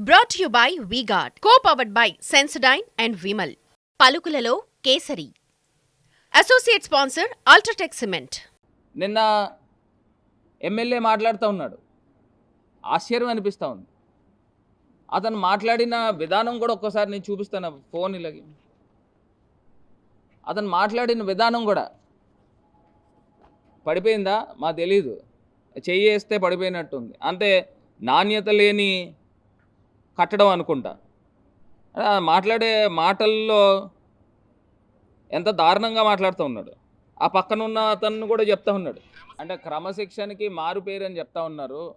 Brought you by V Guard co powered by Sensodyne and Vimal పలుకులలో Kesari. Associate sponsor UltraTech cement నిన్న MLA మాట్లాడుతూ ఉన్నాడు. ఆశ్చర్యం అనిపిస్తూ ఉంది. అతను మాట్లాడిన విధానం కూడా ఒక్కసారి నేను చూపిస్తాను ఫోన్ ఇలాగే. అతను మాట్లాడిన విధానం కూడా పడిపోయిందా? మా తెలీదు. చెయ్యి వేస్తే పడిపోయినట్టుంది. అంతే నాణ్యత లేని కట్టడం అనుకుంటా. మాట్లాడే మాటల్లో ఎంత దారుణంగా మాట్లాడుతూ ఉన్నాడు. ఆ పక్కన ఉన్న అతను కూడా చెప్తా ఉన్నాడు. అంటే క్రమశిక్షణకి మారు పేరు అని చెప్తా ఉన్నారు.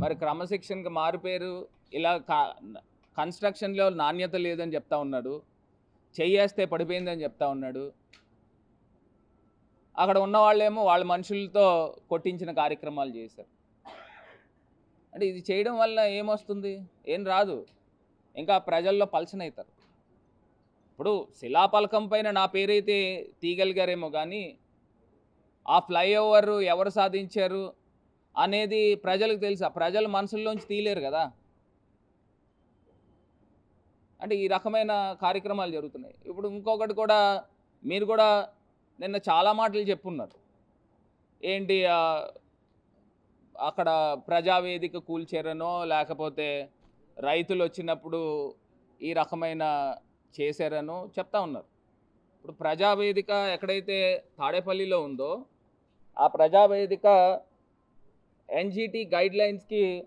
మరి క్రమశిక్షణకి మారు పేరు ఇలా కన్స్ట్రక్షన్లో నాణ్యత లేదని చెప్తా ఉన్నాడు. చెయ్యేస్తే పడిపోయిందని చెప్తా ఉన్నాడు. అక్కడ ఉన్న వాళ్ళేమో వాళ్ళ మనుషులతో కొట్టించిన కార్యక్రమాలు చేశారు. అంటే ఇది చేయడం వల్ల ఏమొస్తుంది? ఏం రాదు. ఇంకా ప్రజల్లో పలచన అవుతారు ఇప్పుడు శిలాపలకం పైన నా పేరైతే తీయగలిగారేమో కానీ ఆ ఫ్లైఓవర్ ఎవరు సాధించారు అనేది ప్రజలకు తెలుసు? ఆ ప్రజల మనసుల్లోంచి తీయలేరు కదా. అంటే ఈ రకమైన కార్యక్రమాలు జరుగుతున్నాయి. ఇప్పుడు ఇంకొకటి కూడా మీరు కూడా నిన్న చాలా మాటలు చెప్పున్నారు. ఏంటి అక్కడ ప్రజావేదిక కూల్చారనో లేకపోతే రైతులు వచ్చినప్పుడు ఈ రకమైన చేశారనో చెప్తా ఉన్నారు. ఇప్పుడు ప్రజావేదిక ఎక్కడైతే తాడేపల్లిలో ఉందో ఆ ప్రజావేదిక ఎన్జీటీ గైడ్ లైన్స్కి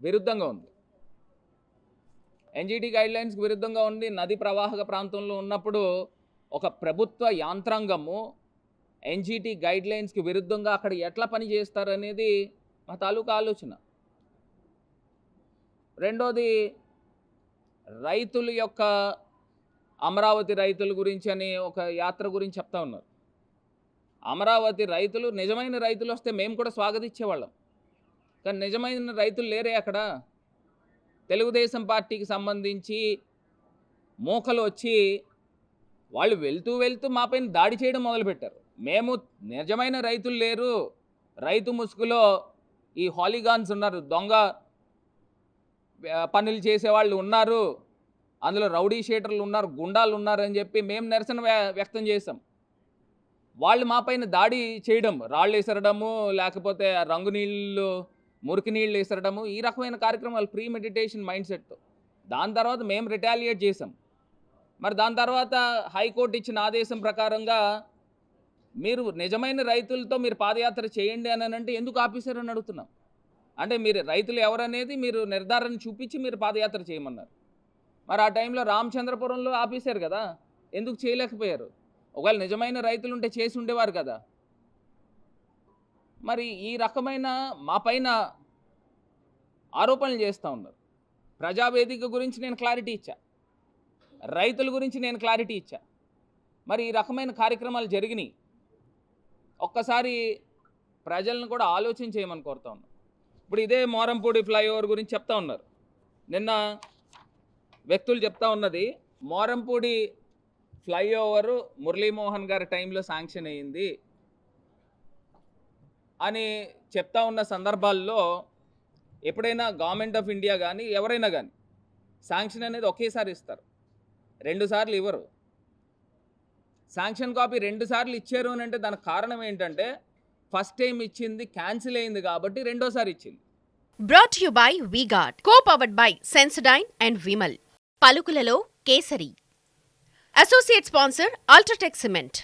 విరుద్ధంగా ఉంది. ఎన్జిటి గైడ్ లైన్స్కి విరుద్ధంగా ఉండి నది ప్రవాహక ప్రాంతంలో ఉన్నప్పుడు ఒక ప్రభుత్వ యాంత్రాంగము ఎన్జీటీ గైడ్ లైన్స్కి విరుద్ధంగా అక్కడ ఎట్లా పని చేస్తారనేది మా తాలూకా ఆలోచన. రెండోది రైతుల యొక్క అమరావతి రైతుల గురించి అని ఒక యాత్ర గురించి చెప్తా ఉన్నారు. అమరావతి రైతులు నిజమైన రైతులు వస్తే మేము కూడా స్వాగతించేవాళ్ళం కానీ నిజమైన రైతులు లేరే అక్కడ. తెలుగుదేశం పార్టీకి సంబంధించి మూకలు వచ్చి వాళ్ళు వెళ్తూ వెళ్తూ మాపైన దాడి చేయడం మొదలుపెట్టారు. మేము నిజమైన రైతులు లేరు. రైతు ముసుగులో ఈ హాలిగాన్స్ ఉన్నారు దొంగ పనులు చేసేవాళ్ళు ఉన్నారు అందులో రౌడీ షీటర్లు ఉన్నారు గుండాలు ఉన్నారు అని చెప్పి మేము నిరసన వ్య- వ్యక్తం చేసాం వాళ్ళు మాపైన దాడి చేయడం రాళ్ళు విసరడము లేకపోతే రంగు నీళ్ళు మురికి నీళ్ళు విసరడము ఈ రకమైన కార్యక్రమాలు ప్రీ మెడిటేషన్ మైండ్ సెట్తో దాని తర్వాత మేము రిటాలియేట్ చేసాం మరి దాని తర్వాత హైకోర్టు ఇచ్చిన ఆదేశం ప్రకారంగా మీరు నిజమైన రైతులతో మీరు పాదయాత్ర చేయండి అని అంటే ఎందుకు ఆపేశారని అడుగుతున్నాం. అంటే మీరు రైతులు ఎవరనేది మీరు నిర్ధారణ చూపించి మీరు పాదయాత్ర చేయమన్నారు. మరి ఆ టైంలో రామచంద్రపురంలో ఆపేశారు కదా ఎందుకు చేయలేకపోయారు? ఒకవేళ నిజమైన రైతులు ఉంటే చేసి ఉండేవారు కదా. మరి ఈ రకమైన మా పైన ఆరోపణలు చేస్తూ ఉన్నారు. ప్రజావేదిక గురించి నేను క్లారిటీ ఇచ్చా. రైతుల గురించి నేను క్లారిటీ ఇచ్చా. మరి ఈ రకమైన కార్యక్రమాలు జరిగినాయి. ఒక్కసారి ప్రజలను కూడా ఆలోచన చేయమని కోరుతా ఉన్నాం. ఇప్పుడు ఇదే మోరంపూడి ఫ్లైఓవర్ గురించి చెప్తా ఉన్నారు. నిన్న వ్యక్తులు చెప్తా ఉన్నది మోరంపూడి ఫ్లైఓవర్ మురళీమోహన్ గారి టైంలో శాంక్షన్ అయ్యింది అని చెప్తా ఉన్న సందర్భాల్లో ఎప్పుడైనా గవర్నమెంట్ ఆఫ్ ఇండియా కానీ ఎవరైనా కానీ శాంక్షన్ అనేది ఒకేసారి ఇస్తారు. రెండుసార్లు ఇవ్వరు. శాంక్షన్ కాపీ రెండు సార్లు ఇచ్చారు అని అంటే దానికి కారణం ఏంటంటే ఫస్ట్ టైం ఇచ్చింది క్యాన్సిల్ అయింది కాబట్టి రెండోసారి ఇచ్చింది. Brought you by V Guard co powered by Sensodyne and Vimal పలుకులలో Kesari. Associate sponsor UltraTech cement